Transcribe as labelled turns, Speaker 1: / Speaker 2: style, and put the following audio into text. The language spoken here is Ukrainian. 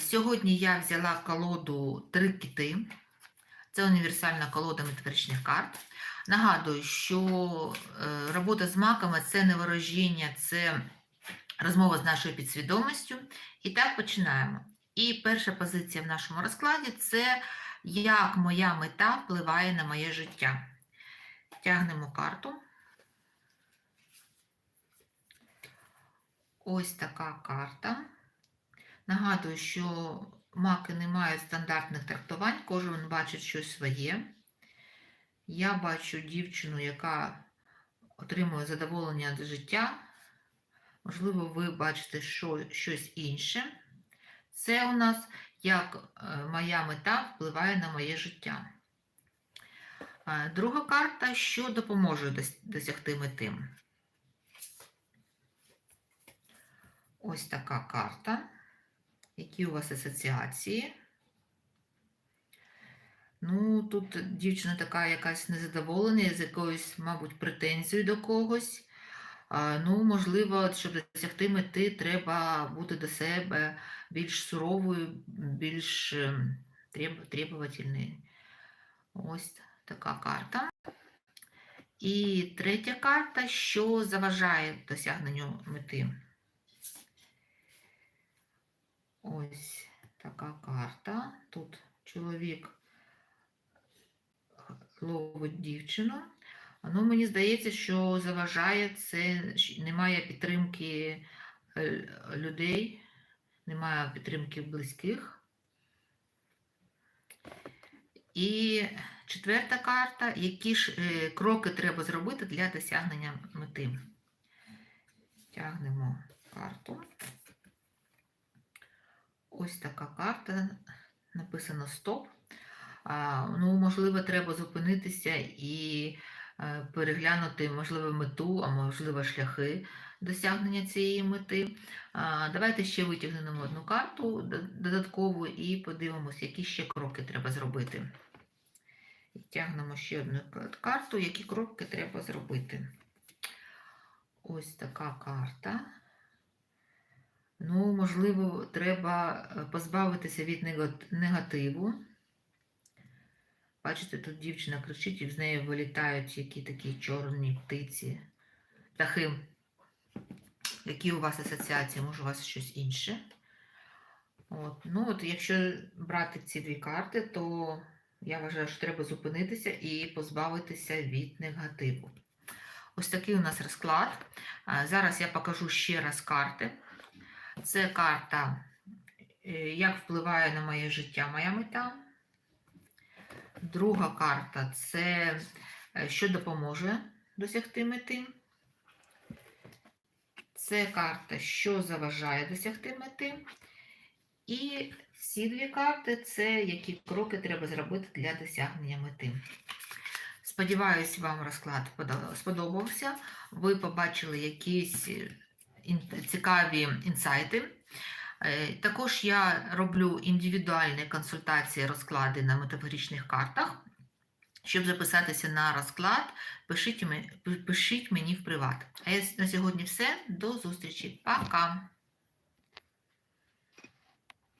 Speaker 1: Сьогодні я взяла колоду Три кити. Це універсальна колода метафоричних карт. Нагадую, що е, робота з маками це не ворожіння, це розмова з нашою підсвідомістю. І так починаємо. І перша позиція в нашому розкладі це як моя мета впливає на моє життя. Тягнемо карту. Ось така карта. Нагадую, що маки не мають стандартних трактувань, кожен бачить щось своє. Я бачу дівчину, яка отримує задоволення від життя. Можливо, ви бачите що, щось інше. Це у нас як е, моя мета впливає на моє життя. Е, Друга карта, що допоможе досягти мети. Ось така карта. Які у вас асоціації? Ну, тут дівчина така якась незадоволена, з якоюсь, мабуть, претензією до когось. Ну, можливо, щоб досягти мети, треба бути до себе більш суровою, більш ем, требовательною. Ось така карта. І третя карта, що заважає досягненню мети. Ось така карта. Тут чоловік ловить дівчину. Ну, мені здається, що заважає це, немає підтримки е, людей, немає підтримки близьких. І четверта карта. Які ж е, кроки треба зробити для досягнення мети? Тягнемо карту. Ось така карта. Написано стоп. Ну, можливо, треба зупинитися і е, переглянути, можливо, мету, а можливо, шляхи досягнення цієї мети. Давайте ще витягнемо одну карту додаткову і подивимося, які ще кроки треба зробити. Тягнемо ще одну карту, які кроки треба зробити. Ось така карта. Ну, можливо, треба е, позбавитися від негативу. Бачите, тут дівчина кричить, і з неї вилітають які такі чорні птиці, птахи. Які у вас асоціації, може, у вас щось інше. От. Ну, от, якщо брати ці дві карти, то я вважаю, що треба зупинитися і позбавитися від негативу. Ось такий у нас розклад. Зараз я покажу ще раз карти. Це карта, е, як впливає на моє життя моя мета. Друга карта це е, що допоможе досягти мети. Це карта, що заважає досягти мети. І ці дві карти це які кроки треба зробити для досягнення мети. Сподіваюсь, вам розклад сподобався. Ви побачили якісь цікаві інсайти. Е, Також я роблю індивідуальні консультації, розклади на метафоричних картах. Щоб записатися на розклад, пишіть, ме- пишіть мені в приват. А на сьогодні все. До зустрічі. Пока!